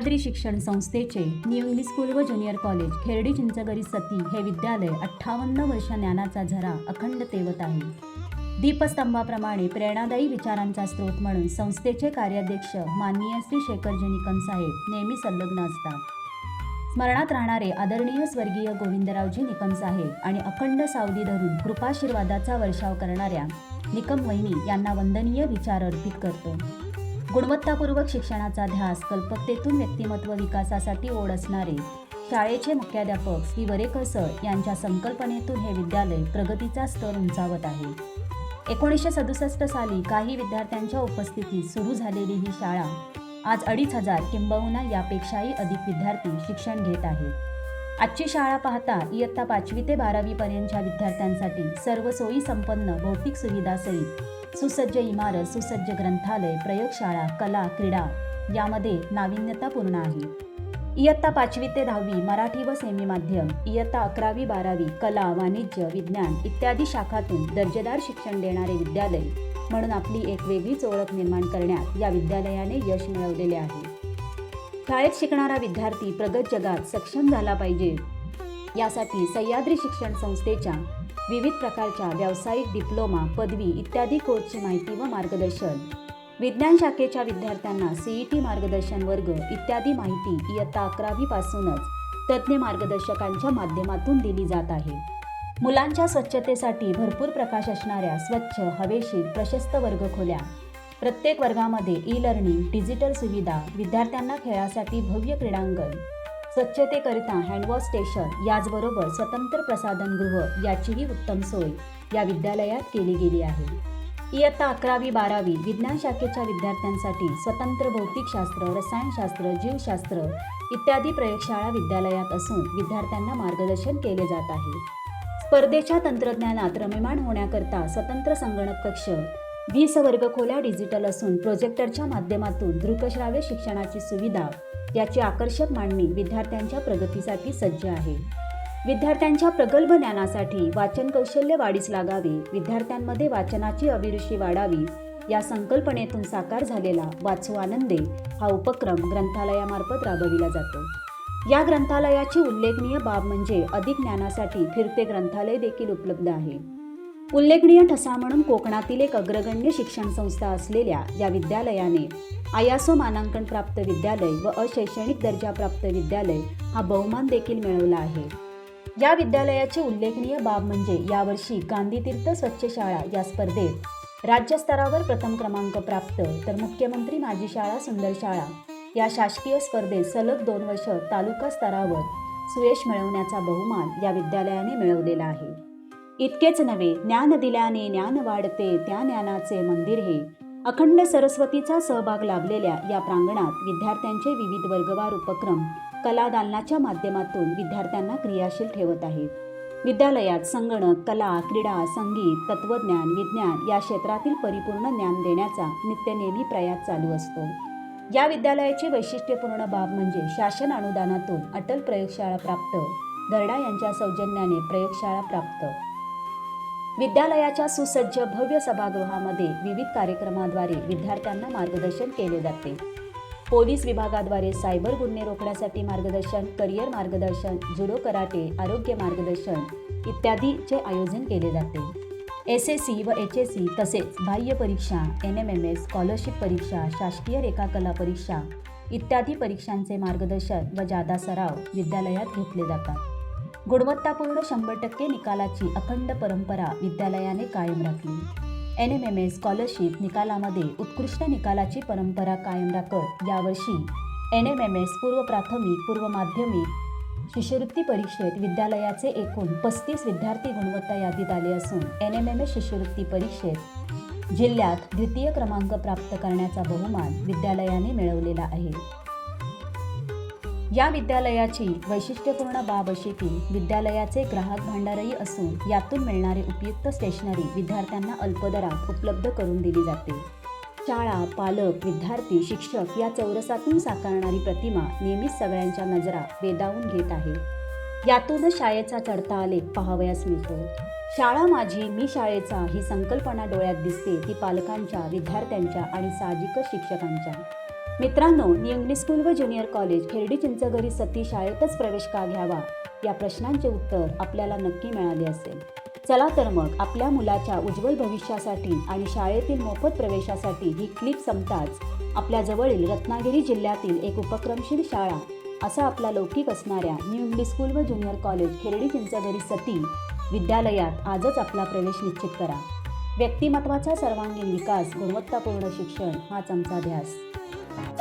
सह्याद्री शिक्षण संस्थेचे new English school व ज्युनियर कॉलेज खेरडी चिंचगरी सती हे विद्यालय अठ्ठावन्न वर्ष ज्ञानाचा झरा अखंड तेवत आहे. दीपस्तंभाप्रमाणे प्रेरणादायी विचारांचा स्रोत म्हणून संस्थेचे कार्याध्यक्ष माननीय श्री शेखरजी निकम साहेब नेहमी संलग्न असतात. स्मरणात राहणारे आदरणीय स्वर्गीय गोविंदरावजी निकम साहेब आणि अखंड सावली धरून कृपाशीर्वादाचा वर्षाव करणाऱ्या निकम वहिनी यांना वंदनीय विचार अर्पित करतो. गुणवत्तापूर्वक शिक्षणाचा ध्यास कल्पकतेतून व्यक्तिमत्व विकासासाठी ओढ असणारे शाळेचे मुख्याध्यापक श्री वरेकर सर यांच्या संकल्पनेतून हे विद्यालय प्रगतीचा स्तर उंचावत आहे. एकोणीसशे सदुसष्ट साली काही विद्यार्थ्यांच्या उपस्थितीत सुरू झालेली ही शाळा आज अडीच हजार किंबहुना यापेक्षाही अधिक विद्यार्थी शिक्षण घेत आहेत आजची शाळा पाहता इयत्ता पाचवी ते बारावीपर्यंतच्या विद्यार्थ्यांसाठी सर्व सोयी संपन्न भौतिक सुविधासहित सुसज्ज इमारत सुसज्ज ग्रंथालय प्रयोगशाळा कला क्रीडा यामध्ये नाविन्यतापूर्ण आहे. इयत्ता पाचवी ते दहावी मराठी व सेमी माध्यम इयत्ता अकरावी बारावी कला वाणिज्य विज्ञान इत्यादी शाखातून दर्जेदार शिक्षण देणारे विद्यालय म्हणून आपली एक वेगळीच ओळख निर्माण करण्यात या विद्यालयाने यश मिळवलेले आहे. शाळेत शिकणारा विद्यार्थी प्रगत जगात सक्षम झाला पाहिजे. यासाठी सह्याद्री शिक्षण संस्थेच्या विविध प्रकारच्या व्यावसायिक डिप्लोमा पदवी इत्यादी कोर्सची माहिती व मार्गदर्शन. विज्ञान शाखेच्या विद्यार्थ्यांना सीईटी मार्गदर्शन वर्ग इत्यादी माहिती इयत्ता अकरावीपासूनच तज्ज्ञ मार्गदर्शकांच्या माध्यमातून दिली जात आहे. मुलांच्या स्वच्छतेसाठी भरपूर प्रकाश असणाऱ्या स्वच्छ हवेशीर प्रशस्त वर्गखोल्या प्रत्येक वर्गामध्ये ई लर्निंग डिजिटल सुविधा विद्यार्थ्यांना खेळासाठी भव्य क्रीडांगण. स्वच्छतेकरिता हँडवॉश स्टेशन याचबरोबर स्वतंत्र प्रसाधनगृह याचीही उत्तम सोय या विद्यालयात केली गेली आहे. इयत्ता अकरावी बारावी विज्ञान शाखेच्या विद्यार्थ्यांसाठी स्वतंत्र भौतिकशास्त्र रसायनशास्त्र जीवशास्त्र इत्यादी प्रयोगशाळा विद्यालयात असून विद्यार्थ्यांना मार्गदर्शन केले जात आहे. स्पर्धेच्या तंत्रज्ञानात रममाण होण्याकरता स्वतंत्र संगणक कक्ष वीस वर्गखोल्या डिजिटल असून प्रोजेक्टरच्या माध्यमातून दृकश्राव्य शिक्षणाची सुविधा याची आकर्षक मांडणी विद्यार्थ्यांच्या प्रगतीसाठी सज्ज आहे. विद्यार्थ्यांच्या प्रगल्भ ज्ञानासाठी वाचन कौशल्य वाढीस लागावे विद्यार्थ्यांमध्ये वाचनाची अभिरुची वाढावी या संकल्पनेतून साकार झालेला वाचू आनंदे हा उपक्रम ग्रंथालयामार्फत राबविला जातो. या ग्रंथालयाची उल्लेखनीय बाब म्हणजे अधिक ज्ञानासाठी फिरते ग्रंथालय देखील उपलब्ध आहे. उल्लेखनीय ठसा म्हणून कोकणातील एक अग्रगण्य शिक्षण संस्था असलेल्या या विद्यालयाने आयासो मानांकन प्राप्त विद्यालय व अशैक्षणिक दर्जाप्राप्त विद्यालय हा बहुमान देखील मिळवला आहे. या विद्यालयाची उल्लेखनीय बाब म्हणजे यावर्षी गांधीतीर्थ स्वच्छ शाळा या स्पर्धेत राज्यस्तरावर प्रथम क्रमांक प्राप्त तर मुख्यमंत्री माझी शाळा सुंदर शाळा या शासकीय स्पर्धेत सलग दोन वर्ष तालुका स्तरावर सुयश मिळवण्याचा बहुमान या विद्यालयाने मिळवलेला आहे. इतकेच नव्हे ज्ञान दिल्याने ज्ञान वाढते त्या ज्ञानाचे मंदिर हे. अखंड सरस्वतीचा सहभाग लाभलेल्या या प्रांगणात विद्यार्थ्यांचे विविध वर्गवार उपक्रम कला दालनाच्या माध्यमातून विद्यार्थ्यांना क्रियाशील ठेवत आहेत. विद्यालयात संगणक कला क्रीडा संगीत तत्वज्ञान विज्ञान या क्षेत्रातील परिपूर्ण ज्ञान देण्याचा नित्यनेमी प्रयास चालू असतो. या विद्यालयाची वैशिष्ट्यपूर्ण बाब म्हणजे शासन अनुदानातून अटल प्रयोगशाळा प्राप्त दर्डा यांच्या सौजन्याने प्रयोगशाळा प्राप्त. विद्यालयाच्या सुसज्ज भव्य सभागृहामध्ये विविध कार्यक्रमाद्वारे विद्यार्थ्यांना मार्गदर्शन केले जाते. पोलीस विभागाद्वारे सायबर गुन्हे रोखण्यासाठी मार्गदर्शन करिअर मार्गदर्शन जुडो कराटे आरोग्य मार्गदर्शन इत्यादीचे आयोजन केले जाते. एस एस सी व एच एस सी तसेच बाह्य परीक्षा N M M S scholarship परीक्षा शासकीय रेखाकला परीक्षा इत्यादी परीक्षांचे मार्गदर्शन व जादा सराव विद्यालयात घेतले जातात. गुणवत्तापूर्ण शंभर टक्के निकालाची अखंड परंपरा विद्यालयाने कायम राखली. N M M S scholarship निकालामध्ये उत्कृष्ट निकालाची परंपरा कायम राखत यावर्षी एन एम एम एस पूर्व प्राथमिक पूर्व माध्यमिक शिष्यवृत्ती परीक्षेत विद्यालयाचे एकूण पस्तीस विद्यार्थी गुणवत्ता यादीत आले असून एन एम एम एस शिष्यवृत्ती परीक्षेत जिल्ह्यात द्वितीय क्रमांक प्राप्त करण्याचा बहुमान विद्यालयाने मिळवलेला आहे. या विद्यालयाची वैशिष्ट्यपूर्ण बाब अशी की विद्यालयाचे ग्राहक भांडारही असून यातून मिळणारे उपयुक्त स्टेशनरी विद्यार्थ्यांना अल्पदरात उपलब्ध करून दिली जाते. शाळा पालक विद्यार्थी शिक्षक या चौरसातून साकारणारी प्रतिमा नेहमीच सगळ्यांच्या नजरा वेदावून घेत आहे. यातूनच शाळेचा चढता आलेख पाहावयास मिळतो. शाळा माझी मी शाळेचा ही संकल्पना डोळ्यात दिसते ती पालकांच्या विद्यार्थ्यांच्या आणि साहजिकच शिक्षकांच्या. मित्रांनो न्यू इंग्लिश स्कूल व ज्युनियर कॉलेज खेरडी चिंचगरी सती शाळेतच प्रवेश का घ्यावा? या प्रश्नांचे उत्तर आपल्याला नक्की मिळाले असेल. चला तर मग आपल्या मुलाच्या उज्ज्वल भविष्यासाठी आणि शाळेतील मोफत प्रवेशासाठी ही क्लिप संपताच आपल्या जवळील रत्नागिरी जिल्ह्यातील एक उपक्रमशील शाळा असा आपला लौकिक असणाऱ्या न्यू इंग्लिश स्कूल व ज्युनियर कॉलेज खेरडी चिंचगरी सती विद्यालयात आजच आपला प्रवेश निश्चित करा. व्यक्तिमत्वाचा सर्वांगीण विकास गुणवत्तापूर्ण शिक्षण हाच आमचा ध्यास Música